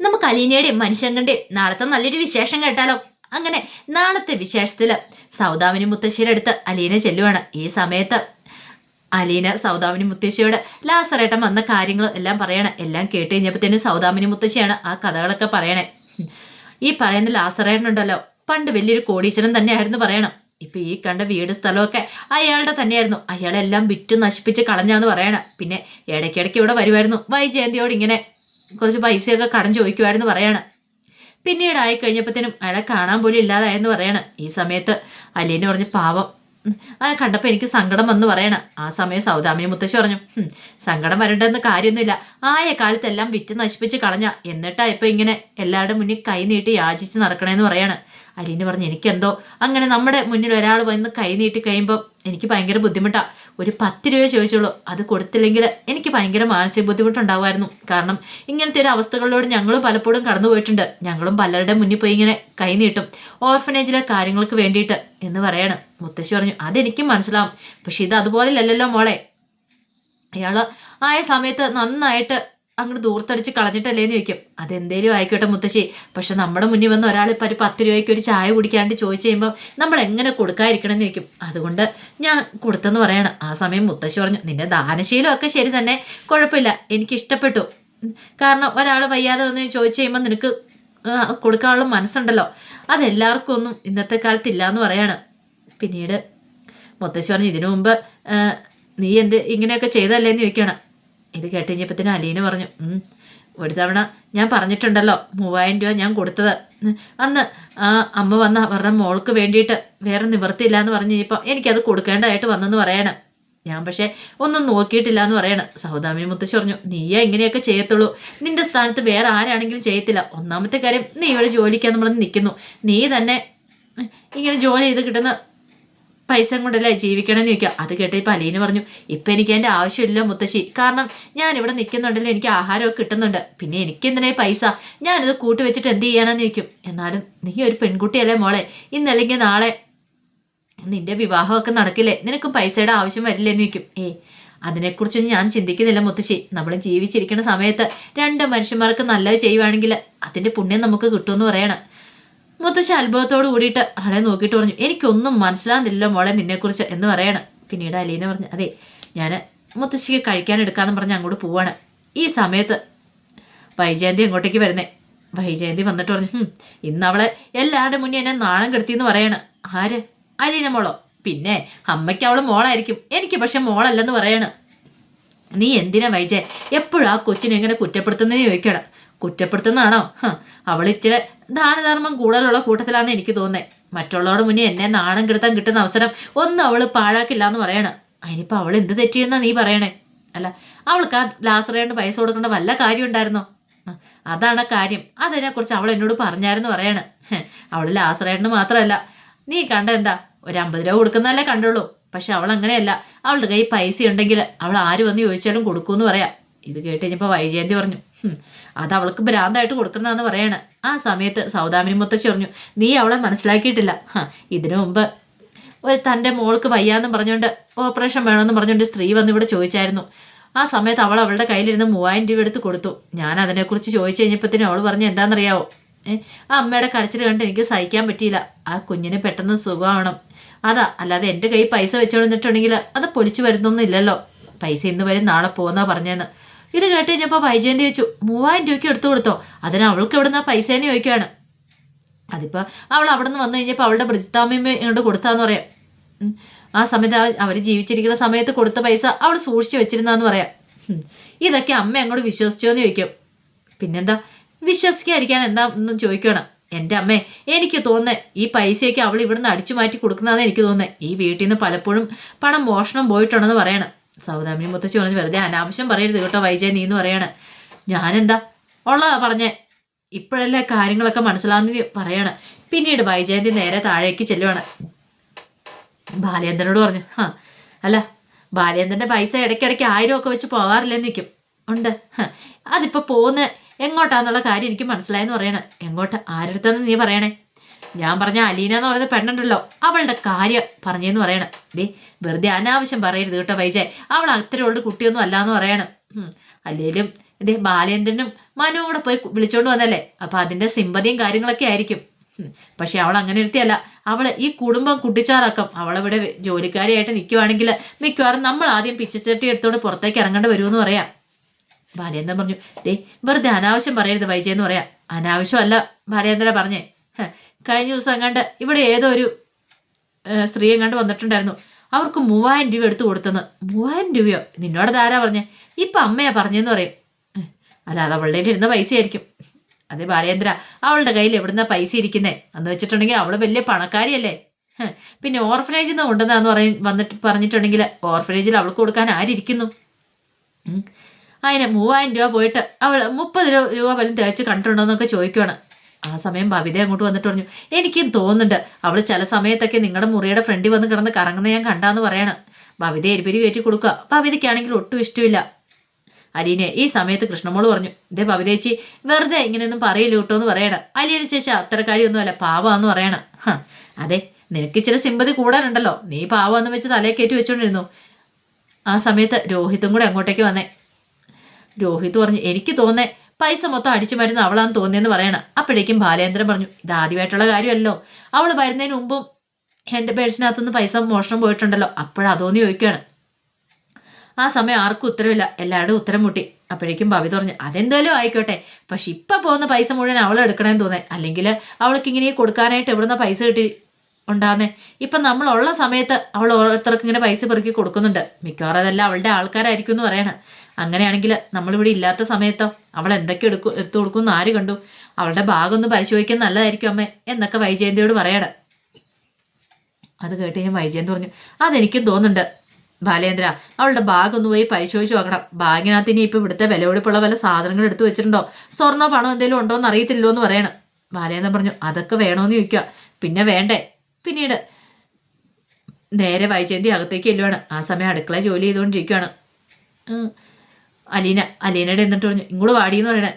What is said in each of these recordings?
നമുക്ക് അലീനയുടെയും മനുഷ്യങ്കന്റെയും നാളത്തെ നല്ലൊരു വിശേഷം കേട്ടാലോ? അങ്ങനെ നാളത്തെ വിശേഷത്തിൽ സൗദാമിനി മുത്തശ്ശിയുടെ അടുത്ത് അലീന ചെല്ലുവാണ് ഈ സമയത്ത്. അലീന സൗദാമിനി മുത്തശ്ശിയോട് ലാസറേട്ടൻ വന്ന കാര്യങ്ങൾ എല്ലാം പറയണം. എല്ലാം കേട്ട് കഴിഞ്ഞപ്പോഴത്തേനും സൗദാമിനി മുത്തശ്ശിയാണ് ആ കഥകളൊക്കെ പറയണേ. ഈ പറയുന്ന ലാസറേട്ടനുണ്ടല്ലോ പണ്ട് വലിയൊരു കോടീശ്വരൻ തന്നെയായിരുന്നു പറയണം. ഇപ്പൊ ഈ കണ്ട വീട് സ്ഥലമൊക്കെ അയാളുടെ തന്നെയായിരുന്നു. അയാളെല്ലാം വിറ്റ് നശിപ്പിച്ച് കളഞ്ഞാന്ന് പറയണം. പിന്നെ ഇടയ്ക്കിടയ്ക്ക് ഇവിടെ വരുമായിരുന്നു വൈജയന്തിയോട് ഇങ്ങനെ കുറച്ച് പൈസയൊക്കെ കടം ചോദിക്കുമായിരുന്നു പറയാണ്. പിന്നീട് ആയി കഴിഞ്ഞപ്പോഴത്തേനും അയാളെ കാണാൻ പോലും ഇല്ലാതായെന്ന് പറയണം. ഈ സമയത്ത് അലീന പറഞ്ഞ് പാവം. അത് കണ്ടപ്പോൾ എനിക്ക് സങ്കടം വന്ന് പറയണം. ആ സമയം സൗദാമിനി മുത്തശ്ശി പറഞ്ഞു "ഹും, സങ്കടം വരണ്ടെന്ന് കാര്യമൊന്നുമില്ല. ആയ കാലത്തെല്ലാം വിറ്റ് നശിപ്പിച്ച് കളഞ്ഞ. എന്നിട്ടാ ഇപ്പം ഇങ്ങനെ എല്ലാവരുടെ മുന്നിൽ കൈ നീട്ടി യാചിച്ച് നടക്കണേന്ന് പറയാണ്. അലീന പറഞ്ഞു എനിക്കെന്തോ? അങ്ങനെ നമ്മുടെ മുന്നിൽ ഒരാൾ വന്ന് കൈ നീട്ടി കഴിയുമ്പോൾ എനിക്ക് ഭയങ്കര ബുദ്ധിമുട്ടാണ് ഒരു പത്ത് രൂപ ചോദിച്ചോളൂ അത് കൊടുത്തില്ലെങ്കിൽ എനിക്ക് ഭയങ്കര മാനസിക ബുദ്ധിമുട്ടുണ്ടാവുമായിരുന്നു. കാരണം ഇങ്ങനത്തെ ഒരു അവസ്ഥകളിലൂടെ ഞങ്ങളും പലപ്പോഴും കടന്നു പോയിട്ടുണ്ട്. ഞങ്ങളും പലരുടെ മുന്നിൽ പോയി ഇങ്ങനെ കൈ നീട്ടും. ഓർഫനേജിലെ കാര്യങ്ങൾക്ക് വേണ്ടിയിട്ട് എന്ന് പറയാണ്. മുത്തശ്ശി പറഞ്ഞു അതെനിക്കും മനസ്സിലാവും. പക്ഷെ ഇത് അതുപോലെയല്ലല്ലോ മോളെ. അയാൾ ആയ സമയത്ത് നന്നായിട്ട് അങ്ങോട്ട് ദൂർത്തടിച്ച് കളഞ്ഞിട്ടല്ലേന്ന് ചോദിക്കും. അതെന്തേലും ആയിക്കോട്ടെ മുത്തശ്ശി. പക്ഷെ നമ്മുടെ മുന്നിൽ വന്ന് ഒരാൾ ഇപ്പം ഒരു പത്ത് രൂപയ്ക്ക് ഒരു ചായ കുടിക്കാണ്ട് ചോദിച്ചു കഴിയുമ്പോൾ നമ്മൾ എങ്ങനെ കൊടുക്കാതിരിക്കണം എന്ന് ചോദിക്കും. അതുകൊണ്ട് ഞാൻ കൊടുത്തെന്ന് പറയണം. ആ സമയം മുത്തശ്ശി പറഞ്ഞു നിന്റെ ദാനശീലമൊക്കെ ശരി തന്നെ. കുഴപ്പമില്ല. എനിക്ക് ഇഷ്ടപ്പെട്ടു. കാരണം ഒരാൾ വയ്യാതെ വന്ന് ചോദിച്ചു കഴിയുമ്പോൾ നിനക്ക് കൊടുക്കാനുള്ള മനസ്സുണ്ടല്ലോ. അതെല്ലാവർക്കും ഒന്നും ഇന്നത്തെ കാലത്ത് ഇല്ല എന്ന് പറയാണ്. പിന്നീട് മുത്തശ്ശി പറഞ്ഞു ഇതിനു മുമ്പ് നീ എന്ത് ഇങ്ങനെയൊക്കെ ചെയ്തല്ലേന്ന് ചോദിക്കണം ഇത് കേട്ട് കഴിഞ്ഞപ്പത്തിന് അലീന പറഞ്ഞു "ഉം, ഒരു തവണ ഞാൻ പറഞ്ഞിട്ടുണ്ടല്ലോ മൂവായിരം രൂപ ഞാൻ കൊടുത്തത്. അന്ന് അമ്മ വന്ന അവരുടെ മോൾക്ക് വേണ്ടിയിട്ട് വേറെ നിവർത്തിയില്ല എന്ന് പറഞ്ഞു കഴിഞ്ഞപ്പോൾ എനിക്കത് കൊടുക്കേണ്ടതായിട്ട് വന്നെന്ന് പറയണം. ഞാൻ പക്ഷേ ഒന്നും നോക്കിയിട്ടില്ല എന്ന് പറയണം. സൗദാമിനി മുത്തശ്ശി പറഞ്ഞു നീയാ ഇങ്ങനെയൊക്കെ ചെയ്യത്തുള്ളൂ. നിന്റെ സ്ഥാനത്ത് വേറെ ആരാണെങ്കിലും ചെയ്യത്തില്ല. ഒന്നാമത്തെ കാര്യം നീ ഇവിടെ ജോലിക്കാന്ന് പറഞ്ഞ് നിൽക്കുന്നു നീ തന്നെ ഇങ്ങനെ ജോലി ചെയ്ത് കിട്ടുന്ന പൈസ കൊണ്ടല്ലേ ജീവിക്കണമെന്ന് ചോദിക്കുക. അത് കേട്ട് ഇപ്പം അലീന് പറഞ്ഞു ഇപ്പം എനിക്ക് എന്റെ ആവശ്യമില്ല മുത്തശ്ശി. കാരണം ഞാൻ ഇവിടെ നിൽക്കുന്നുണ്ടല്ലോ എനിക്ക് ആഹാരമൊക്കെ കിട്ടുന്നുണ്ട്. പിന്നെ എനിക്ക് എന്തിനാ ഈ പൈസ? ഞാനിത് കൂട്ടി വെച്ചിട്ട് എന്ത് ചെയ്യാനാന്ന് ചോദിക്കും. എന്നാലും നീ ഒരു പെൺകുട്ടിയല്ലേ മോളെ? ഇന്നല്ലെങ്കിൽ നാളെ നിന്റെ വിവാഹമൊക്കെ നടക്കില്ലേ? നിനക്കും പൈസയുടെ ആവശ്യം വരില്ലെന്ന് ചോദിക്കും. ഏ അതിനെക്കുറിച്ചൊന്നും ഞാൻ ചിന്തിക്കുന്നില്ല മുത്തശ്ശി. നമ്മൾ ജീവിച്ചിരിക്കുന്ന സമയത്ത് രണ്ട് മനുഷ്യന്മാർക്ക് നല്ലത് ചെയ്യുവാണെങ്കിൽ അതിന്റെ പുണ്യം നമുക്ക് കിട്ടുമെന്ന് പറയണം. മുത്തശ്ശി അത്ഭുതത്തോട് കൂടിയിട്ട് ആളെ നോക്കിയിട്ട് പറഞ്ഞു എനിക്കൊന്നും മനസ്സിലാകുന്നില്ല മോളെ നിന്നെക്കുറിച്ച് എന്ന് പറയണം. പിന്നീട് അലീന പറഞ്ഞു അതെ ഞാൻ മുത്തശ്ശിക്ക് കഴിക്കാൻ എടുക്കാന്ന് പറഞ്ഞ് അങ്ങോട്ട് പോവാണ്. ഈ സമയത്ത് വൈജയന്തി അങ്ങോട്ടേക്ക് വരുന്നേ. വൈജയന്തി വന്നിട്ട് പറഞ്ഞു ഇന്ന് അവളെ എല്ലാവരുടെ മുന്നേ എന്നെ നാണം കെടുത്തി എന്ന് പറയാണ്. ആര്? അലീന മോളോ? പിന്നെ അമ്മയ്ക്ക് അവൾ മോളായിരിക്കും. എനിക്ക് പക്ഷെ മോളല്ലെന്ന് പറയാണ്. നീ എന്തിനാ വൈജയ? എപ്പോഴും ആ കൊച്ചിനെ എങ്ങനെ കുറ്റപ്പെടുത്തുന്നതിന് ചോദിക്കണം. കുറ്റപ്പെടുത്തുന്നതാണോ? അവൾ ഇച്ചിരി ദാനധർമ്മം കൂടുതലുള്ള കൂട്ടത്തിലാണെന്ന് എനിക്ക് തോന്നുന്നത് മറ്റുള്ളവരുടെ മുന്നേ എന്നെ നാണം കെടുത്താൻ കിട്ടുന്ന അവസരം ഒന്നും അവൾ പാഴാക്കില്ല എന്ന് പറയണം. അതിനിപ്പോൾ അവൾ എന്ത് തെറ്റിയെന്നാ നീ പറയണേ? അല്ല അവൾക്ക് ആ ലാസറേണ്ട് പൈസ കൊടുക്കേണ്ട വല്ല കാര്യം ഉണ്ടായിരുന്നോ? അതാണ് കാര്യം. അതിനെക്കുറിച്ച് അവൾ എന്നോട് പറഞ്ഞായിരുന്നു പറയാണ്. അവൾ ലാസറേട്ടിന് മാത്രമല്ല. നീ കണ്ട എന്താ? ഒരു അമ്പത് രൂപ കൊടുക്കുന്നതല്ലേ കണ്ടുള്ളൂ. പക്ഷെ അവൾ അങ്ങനെയല്ല. അവളുടെ കയ്യിൽ പൈസ ഉണ്ടെങ്കിൽ അവൾ ആര് വന്ന് ചോദിച്ചാലും കൊടുക്കുമെന്ന് പറയാം. ഇത് കേട്ട് കഴിഞ്ഞപ്പോൾ വൈജയന്തി പറഞ്ഞു അത് അവൾക്ക് ഭ്രാന്തായിട്ട് കൊടുക്കുന്നതെന്ന് പറയാണ്. ആ സമയത്ത് സൗദാമിനി മുത്തച്ഛി പറഞ്ഞു നീ അവളെ മനസ്സിലാക്കിയിട്ടില്ല. ഇതിനു മുമ്പ് ഒരു തന്റെ മോൾക്ക് വയ്യാന്ന് പറഞ്ഞുകൊണ്ട് ഓപ്പറേഷൻ വേണമെന്ന് പറഞ്ഞുകൊണ്ട് സ്ത്രീ വന്ന് ഇവിടെ ചോദിച്ചായിരുന്നു. ആ സമയത്ത് അവൾ അവളുടെ കയ്യിലിരുന്ന് മൂവായിരം രൂപ എടുത്ത് കൊടുത്തു. ഞാൻ അതിനെക്കുറിച്ച് ചോദിച്ചു കഴിഞ്ഞപ്പോഴത്തേനും അവൾ പറഞ്ഞു എന്താണെന്നറിയാവോ? ആ അമ്മയുടെ കരച്ചിൽ കണ്ട് എനിക്ക് സഹിക്കാൻ പറ്റിയില്ല. ആ കുഞ്ഞിന് പെട്ടെന്ന് സുഖമാവണം. അതാ അല്ലാതെ എന്റെ കയ്യിൽ പൈസ വെച്ചുകൊണ്ടിട്ടുണ്ടെങ്കിൽ അത് പൊലിച്ചു വരുന്നൊന്നുമില്ലല്ലോ പൈസ ഇന്ന് വരും നാളെ പോകുന്നാ പറഞ്ഞെന്ന്. ഇത് കേട്ട് കഴിഞ്ഞപ്പോൾ വൈജയന്തി ചോദിച്ചു മൂവായിരം രൂപയ്ക്ക് എടുത്തു കൊടുത്തോ? അതിന് അവൾക്ക് എവിടുന്ന പൈസ എന്ന് ചോദിക്കുകയാണ്. അതിപ്പോൾ അവൾ അവിടെ നിന്ന് വന്നു കഴിഞ്ഞപ്പോൾ അവളുടെ ബ്രിജിത്താമ്മയും ഇങ്ങോട്ട് കൊടുത്താന്ന് പറയാം. ആ സമയത്ത് അവർ ജീവിച്ചിരിക്കുന്ന സമയത്ത് കൊടുത്ത പൈസ അവൾ സൂക്ഷിച്ചു വെച്ചിരുന്നാന്ന് പറയാം. ഇതൊക്കെ അമ്മ അങ്ങോട്ട് വിശ്വസിച്ചോ എന്ന് ചോദിക്കും. പിന്നെന്താ? വിശ്വസിക്കാതിരിക്കാൻ എന്താ എന്ന് ചോദിക്കണം എന്റെ അമ്മേ എനിക്ക് തോന്നുന്നത് ഈ പൈസയൊക്കെ അവൾ ഇവിടുന്ന് അടിച്ചു മാറ്റി കൊടുക്കുന്നതെന്ന് എനിക്ക് തോന്നുന്നത് ഈ വീട്ടിൽ നിന്ന് പലപ്പോഴും പണം മോഷണം പോയിട്ടുണ്ടെന്ന് പറയണം. സൗദാമിനി മുത്തശ്ശി പറഞ്ഞു വെറുതെ അനാവശ്യം പറയരുത് കേട്ടോ വൈജയ നീ എന്ന് പറയാണ്. ഞാനെന്താ? ഉള്ളതാ പറഞ്ഞേ. ഇപ്പോഴല്ലേ കാര്യങ്ങളൊക്കെ മനസ്സിലാവുന്ന പറയാണ്. പിന്നീട് വൈജയന്തി നേരെ താഴേക്ക് ചെല്ലുവാണ്. ബാലേന്ദ്രനോട് പറഞ്ഞു ഹാ അല്ല ബാലേന്ദ്രന്റെ പൈസ ഇടയ്ക്കിടയ്ക്ക് ആയിരം ഒക്കെ വെച്ച് പോകാറില്ലെന്ന് നിൽക്കും ഉണ്ട്. അതിപ്പോൾ പോകുന്ന എങ്ങോട്ടാന്നുള്ള കാര്യം എനിക്ക് മനസ്സിലായെന്ന് പറയണേ. എങ്ങോട്ട്? ആരെടുത്തെന്ന് നീ പറയണേ? ഞാൻ പറഞ്ഞ അലീന എന്ന് പറയുന്ന പെണ്ണുണ്ടല്ലോ അവളുടെ കാര്യം പറഞ്ഞേന്ന് പറയണം. ദേ വെറുതെ അനാവശ്യം പറയരുത് കേട്ടോ വൈജയ് അവൾ അത്തരമുള്ള കുട്ടിയൊന്നും അല്ലാന്ന് പറയണം. അല്ലേലും ഇതേ ബാലേന്ദ്രനും മനുവും കൂടെ പോയി വിളിച്ചോണ്ട് വന്നല്ലേ? അപ്പൊ അതിന്റെ സിമ്പതിയും കാര്യങ്ങളൊക്കെ ആയിരിക്കും. പക്ഷെ അവൾ അങ്ങനെ ഒരുത്തിയല്ല അവൾ ഈ കുടുംബം കുട്ടിച്ചാറാക്കും. അവളിവിടെ ജോലിക്കാരിയായിട്ട് നിൽക്കുവാണെങ്കിൽ മിക്കവാറും നമ്മൾ ആദ്യം പിച്ചച്ചട്ടി എടുത്തോണ്ട് പുറത്തേക്ക് ഇറങ്ങേണ്ടി വരുമെന്ന് പറയാം. ബാലേന്ദ്രൻ പറഞ്ഞു ദേ വെറുതെ അനാവശ്യം പറയരുത് വൈജയെന്ന് പറയാം. അനാവശ്യമല്ല ബാലേന്ദ്ര പറഞ്ഞേ. കഴിഞ്ഞ ദിവസം എങ്ങാണ്ട് ഇവിടെ ഏതോ ഒരു സ്ത്രീയെ സ്ത്രീ എങ്ങാണ്ട് വന്നിട്ടുണ്ടായിരുന്നു. അവർക്ക് മൂവായിരം രൂപ എടുത്തു കൊടുത്തെന്ന്. മൂവായിരം രൂപയോ? നിന്നോട് ധാരാ പറഞ്ഞേ? ഇപ്പം അമ്മയാ പറഞ്ഞെന്ന് പറയും. അല്ല അത് അവളുടെ ഇരുന്ന പൈസ ആയിരിക്കും അതെ ബാലേന്ദ്ര അവളുടെ കയ്യിൽ എവിടുന്ന പൈസ ഇരിക്കുന്നേ? എന്ന് വെച്ചിട്ടുണ്ടെങ്കിൽ അവൾ വലിയ പണക്കാരിയല്ലേ? പിന്നെ ഓർഫനേജിൽ നിന്ന് കൊണ്ടുവന്നാന്ന് പറയും വന്നിട്ട് പറഞ്ഞിട്ടുണ്ടെങ്കിൽ ഓർഫനേജിൽ അവൾക്ക് കൊടുക്കാൻ ആരിയ്ക്കുന്നു. അതിന് മൂവായിരം രൂപ പോയിട്ട് അവൾ മുപ്പത് രൂപ വല്ലതും തികച്ച് കണ്ടിട്ടുണ്ടോ എന്നൊക്കെ ചോദിക്കുവാണ്. ആ സമയം ബബിത അങ്ങോട്ട് വന്നിട്ട് പറഞ്ഞു എനിക്കും തോന്നുന്നുണ്ട്. അവൾ ചില സമയത്തൊക്കെ നിങ്ങളുടെ മുറിയുടെ ഫ്രണ്ടിൽ വന്ന് കിടന്ന് കറങ്ങുന്ന ഞാൻ കണ്ടാന്ന് പറയണം. ബബിത എരിപിരി കയറ്റി കൊടുക്കുക. ബബിതയ്ക്കാണെങ്കിൽ ഒട്ടും ഇഷ്ടമില്ല. അലീനെ ഈ സമയത്ത് കൃഷ്ണമോൾ പറഞ്ഞു ഇതേ ബബിതേച്ചി വെറുതെ ഇങ്ങനെയൊന്നും പറയില്ല കേട്ടോ എന്ന് പറയണം. അലീന ചേച്ചി അത്ര കാര്യമൊന്നുമല്ല പാവാന്ന് പറയണം. അതെ നിനക്ക് ചില സിമ്പതി കൂടാനുണ്ടല്ലോ. നീ പാവാന്ന് വെച്ച് തലയെ കയറ്റി വെച്ചോണ്ടിരുന്നു. ആ സമയത്ത് രോഹിത്തും കൂടെ അങ്ങോട്ടേക്ക് വന്നേ. രോഹിത് പറഞ്ഞു എനിക്ക് തോന്നേ പൈസ മൊത്തം അടിച്ചു മരുന്ന് അവളാന്ന് തോന്നിയെന്ന് പറയണം. അപ്പോഴേക്കും ബാലേന്ദ്രൻ പറഞ്ഞു ഇത് ആദ്യമായിട്ടുള്ള കാര്യമല്ലോ. അവൾ വരുന്നതിന് മുമ്പും എന്റെ പേഴ്സിനകത്തുനിന്ന് പൈസ മോഷണം പോയിട്ടുണ്ടല്ലോ. അപ്പോഴതോന്ന് ചോദിക്കുകയാണ് ആ സമയം ആർക്കും ഉത്തരവില്ല. എല്ലാവരുടെ ഉത്തരം മുട്ടി. അപ്പോഴേക്കും ഭവി പറഞ്ഞു അതെന്തായാലും ആയിക്കോട്ടെ. പക്ഷെ ഇപ്പം പോകുന്ന പൈസ മുഴുവൻ അവൾ എടുക്കണമെന്ന് തോന്നേ. അല്ലെങ്കിൽ അവൾക്ക് ഇങ്ങനെ കൊടുക്കാനായിട്ട് എവിടുന്ന പൈസ കിട്ടി ഉണ്ടാകുന്നേ ഇപ്പം നമ്മളുള്ള സമയത്ത് അവൾ ഓരോരുത്തർക്ക് ഇങ്ങനെ പൈസ പെറുക്കി കൊടുക്കുന്നുണ്ട്. മിക്കവാറും അതെല്ലാം അവളുടെ ആൾക്കാരായിരിക്കും എന്ന് പറയണം. അങ്ങനെയാണെങ്കിൽ നമ്മളിവിടെ ഇല്ലാത്ത സമയത്തോ അവൾ എന്തൊക്കെ എടുക്കും എടുത്തു കൊടുക്കുമെന്ന് ആര് കണ്ടു? അവളുടെ ഭാഗം ഒന്ന് പരിശോധിക്കാൻ നല്ലതായിരിക്കും അമ്മേ എന്നൊക്കെ വൈജയന്തിയോട് പറയണം. അത് കേട്ട് വൈജയൻ വൈജയന്തി പറഞ്ഞു അതെനിക്കും തോന്നുന്നുണ്ട്. ബാലേന്ദ്ര അവളുടെ ബാഗ് ഒന്ന് പോയി പരിശോധിച്ച് നോക്കണം. ബാഗിനകത്ത് ഇനി ഇപ്പം ഇവിടുത്തെ വിലപിടിപ്പുള്ള വല്ല സാധനങ്ങൾ എടുത്തു വെച്ചിട്ടുണ്ടോ? സ്വർണോ പണോ എന്തെങ്കിലും ഉണ്ടോ എന്ന് അറിയത്തില്ലോ എന്ന് പറയണം. ബാലേന്ദ്രൻ പറഞ്ഞു അതൊക്കെ വേണോന്ന് ചോദിക്കുക. പിന്നെ വേണ്ടേ? പിന്നീട് നേരെ വൈജയന്തി അകത്തേക്ക് ചെല്ലുവാണ്. ആ സമയം അടുക്കള ജോലി ചെയ്തുകൊണ്ടിരിക്കുകയാണ്. അലീന അലീനയുടെ എന്നിട്ട് പറഞ്ഞു ഇങ്ങോട്ട് വാടിയെന്ന് പറയണേ.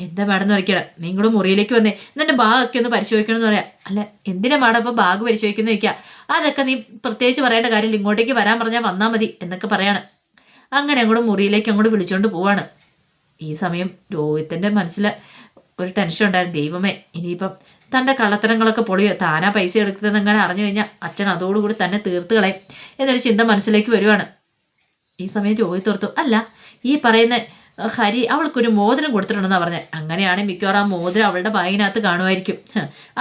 എന്താ മാഡം? വരയ്ക്കണം നീ ഇങ്ങോട്ട് മുറിയിലേക്ക് വന്നേ. എന്നിട്ട് ബാഗൊക്കെ ഒന്ന് പരിശോധിക്കണം എന്ന് പറയാം. അല്ല എന്തിനാ മാഡം അപ്പോൾ ബാഗ് പരിശോധിക്കുന്ന വയ്ക്കുക അതൊക്കെ നീ പ്രത്യേകിച്ച് പറയേണ്ട കാര്യമില്ല. ഇങ്ങോട്ടേക്ക് വരാൻ പറഞ്ഞാൽ വന്നാൽ മതി എന്നൊക്കെ പറയാണ്. അങ്ങനെ അങ്ങോട്ട് മുറിയിലേക്ക് അങ്ങോട്ട് വിളിച്ചുകൊണ്ട് പോവാണ്. ഈ സമയം രോഹിത്തിന്റെ മനസ്സിൽ ഒരു ടെൻഷൻ ഉണ്ടായിരുന്നു. ദൈവമേ ഇനിയിപ്പം തന്റെ കള്ളത്തരങ്ങളൊക്കെ പൊളിയോ? താനാ പൈസ എടുക്കുന്നതെന്ന് അങ്ങനെ അറിഞ്ഞു കഴിഞ്ഞാൽ അച്ഛൻ അതോടുകൂടി തന്നെ തീർത്ത് കളയും എന്നൊരു ചിന്ത മനസ്സിലേക്ക് വരുവാണ്. ഈ സമയത്ത് രോഹിത് ഓർത്തു അല്ല ഈ പറയുന്ന ഹരി അവൾക്കൊരു മോതിരം കൊടുത്തിട്ടുണ്ടെന്നാണ് പറഞ്ഞത് അങ്ങനെയാണ് മിക്കവാറും ആ മോതിരം അവളുടെ ബാഗിനകത്ത് കാണുമായിരിക്കും.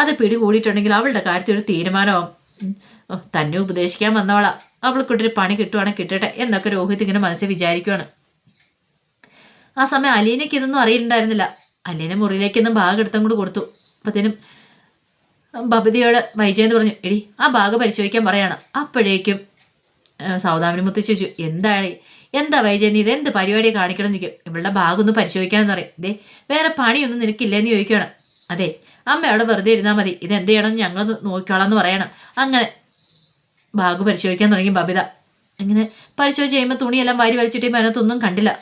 അത് പിടികൂടിയിട്ടുണ്ടെങ്കിൽ അവളുടെ കാര്യത്തിൽ ഒരു തീരുമാനമാവും. തന്നെ ഉപദേശിക്കാൻ വന്നവളാ. അവൾക്കൊട്ടൊരു പണി കിട്ടുവാണെങ്കിൽ കിട്ടട്ടെ എന്നൊക്കെ രോഹിത് ഇങ്ങനെ മനസ്സിൽ വിചാരിക്കുവാണ്. ആ സമയം അലീനയ്ക്ക് ഇതൊന്നും അറിയിട്ടുണ്ടായിരുന്നില്ല അലീന മുറിയിലേക്കൊന്നും ബാഗ് എടുത്തും കൂടി കൊടുത്തു. അപ്പത്തേനും ബബിതയോട് വൈജയന്ത് പറഞ്ഞു എടി ആ ബാഗ് പരിശോധിക്കാൻ പറയാണ്. അപ്പോഴേക്കും സൗദാമിനി ചോദിച്ചു എന്താണ് എന്താ വൈജയന്തി ഇത് എന്ത് പരിപാടി കാണിക്കണം എന്ന് ചോദിക്കും. ഇവളുടെ ഭാഗമൊന്ന് പരിശോധിക്കാമെന്ന് പറയും. ദേ വേറെ പണിയൊന്നും നിനക്കില്ലെന്ന് ചോദിക്കണം അതെ അമ്മ അവിടെ വെറുതെ ഇരുന്നാൽ മതി. ഇത് എന്ത് ചെയ്യണം ഞങ്ങൾ നോക്കിക്കോളാം എന്ന് പറയണം. അങ്ങനെ ബാഗ് പരിശോധിക്കാൻ തുടങ്ങി ബബിത. അങ്ങനെ പരിശോധിച്ച് കഴിയുമ്പോൾ തുണിയെല്ലാം വാരി വലിച്ചിട്ട് അതിനകത്തൊന്നും കണ്ടില്ല.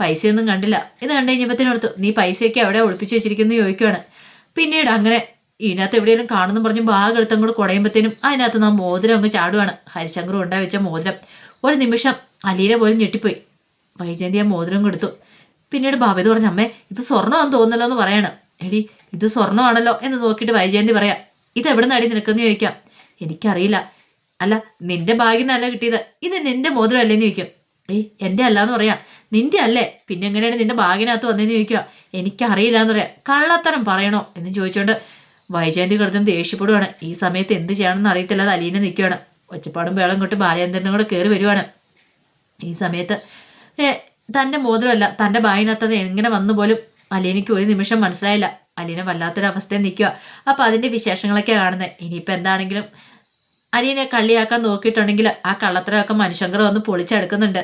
പൈസയൊന്നും കണ്ടില്ല. ഇത് കണ്ടു കഴിഞ്ഞപ്പോഴത്തേനടുത്തു നീ പൈസയൊക്കെ അവിടെ ഒളിപ്പിച്ച് വെച്ചിരിക്കുന്നു ചോദിക്കുവാണ്. പിന്നീട് അങ്ങനെ ഇതിനകത്ത് എവിടെയെങ്കിലും കാണുന്നു പറഞ്ഞ് ബാഗ് എടുത്ത് അങ്ങോട്ട് കുടയുമ്പോഴത്തേനും അതിനകത്ത് നാം മോതിരം അങ്ങ് ചാടുവാണ്. ഹരിശങ്കർ ഉണ്ടായി വെച്ച മോതിരം. ഒരു നിമിഷം അലീന പോലും ഞെട്ടിപ്പോയി. വൈജയന്തി ആ മോതിരം കൊടുത്തു പിന്നീട് ബാബേത് പറഞ്ഞു അമ്മേ ഇത് സ്വർണമാണെന്ന് തോന്നുന്നല്ലോ എന്ന് പറയണം. എടി ഇത് സ്വർണമാണല്ലോ എന്ന് നോക്കിയിട്ട് വൈജയന്തി പറയാം ഇത് എവിടെ നടി നിനക്കെന്ന് ചോദിക്കാം? എനിക്കറിയില്ല. അല്ല നിന്റെ ഭാഗ്യം നിന്നല്ല കിട്ടിയത്. ഇത് നിന്റെ മോതിരം അല്ലേന്ന് ചോദിക്കും. ഏയ് എന്റെ അല്ലാന്ന് പറയാം. നിന്റെ അല്ലേ? പിന്നെ എങ്ങനെയാണ് നിന്റെ ഭാഗ്യനകത്ത് വന്നതെന്ന് ചോദിക്കുക? എനിക്കറിയില്ല എന്ന് പറയാം. കള്ളത്തരം പറയണോ? എന്ന് ചോദിച്ചുകൊണ്ട് വൈജയന്തി കിടന്ന് ദേഷ്യപ്പെടുവാണ്. ഈ സമയത്ത് എന്ത് ചെയ്യണമെന്ന് അറിയത്തില്ല അത് അലീന നിൽക്കുകയാണ് ഒച്ചപ്പാടും വേളം കൊട്ട് ബാലചന്ദ്രനും കൂടെ കയറി വരുവാണ്. ഈ സമയത്ത് തന്റെ മോതിരമല്ല തന്റെ ബാഗിനകത്തത് എങ്ങനെ വന്നു പോലും അലീനയ്ക്ക് ഒരു നിമിഷം മനസ്സിലായില്ല. അലീന വല്ലാത്തൊരവസ്ഥയിൽ നിൽക്കുക അപ്പോൾ അതിന്റെ വിശേഷങ്ങളൊക്കെ കാണുന്നത് ഇനിയിപ്പോൾ എന്താണെങ്കിലും അലീനെ കള്ളിയാക്കാൻ നോക്കിയിട്ടുണ്ടെങ്കിൽ ആ കള്ളത്തരമൊക്കെ മനുഷ്യങ്കർ വന്ന് പൊളിച്ചെടുക്കുന്നുണ്ട്.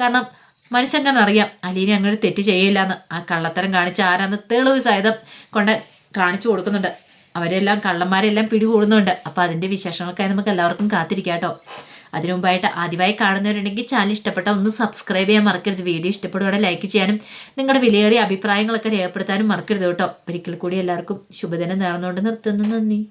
കാരണം മനുഷ്യങ്കറിനറിയാം അലീന അങ്ങനെ തെറ്റ് ചെയ്യില്ല എന്ന് ആ കള്ളത്തരം കാണിച്ച ആരാന്ന് തെളിവ് സഹിതം കൊണ്ട് കാണിച്ചു കൊടുക്കുന്നുണ്ട്. അവരെല്ലാം കള്ളന്മാരെല്ലാം പിടികൂടുന്നുണ്ട്. അപ്പോൾ അതിന്റെ വിശേഷങ്ങൾക്കായി നമുക്ക് എല്ലാവർക്കും കാത്തിരിക്കാം കേട്ടോ. അതിനു മുമ്പായിട്ട് ആദ്യമായി കാണുന്നവരുണ്ടെങ്കിൽ ചാനൽ ഇഷ്ടപ്പെട്ട ഒന്ന് സബ്സ്ക്രൈബ് ചെയ്യാൻ മറക്കരുത്. വീഡിയോ ഇഷ്ടപ്പെടുവാണെങ്കിൽ ലൈക്ക് ചെയ്യാനും നിങ്ങളുടെ വിലയേറിയ അഭിപ്രായങ്ങളൊക്കെ രേഖപ്പെടുത്താനും മറക്കരുത് കേട്ടോ. ഒരിക്കൽ കൂടി എല്ലാവർക്കും ശുഭദിനം നേർന്നുകൊണ്ട് നിർത്തുന്നു. നന്ദി.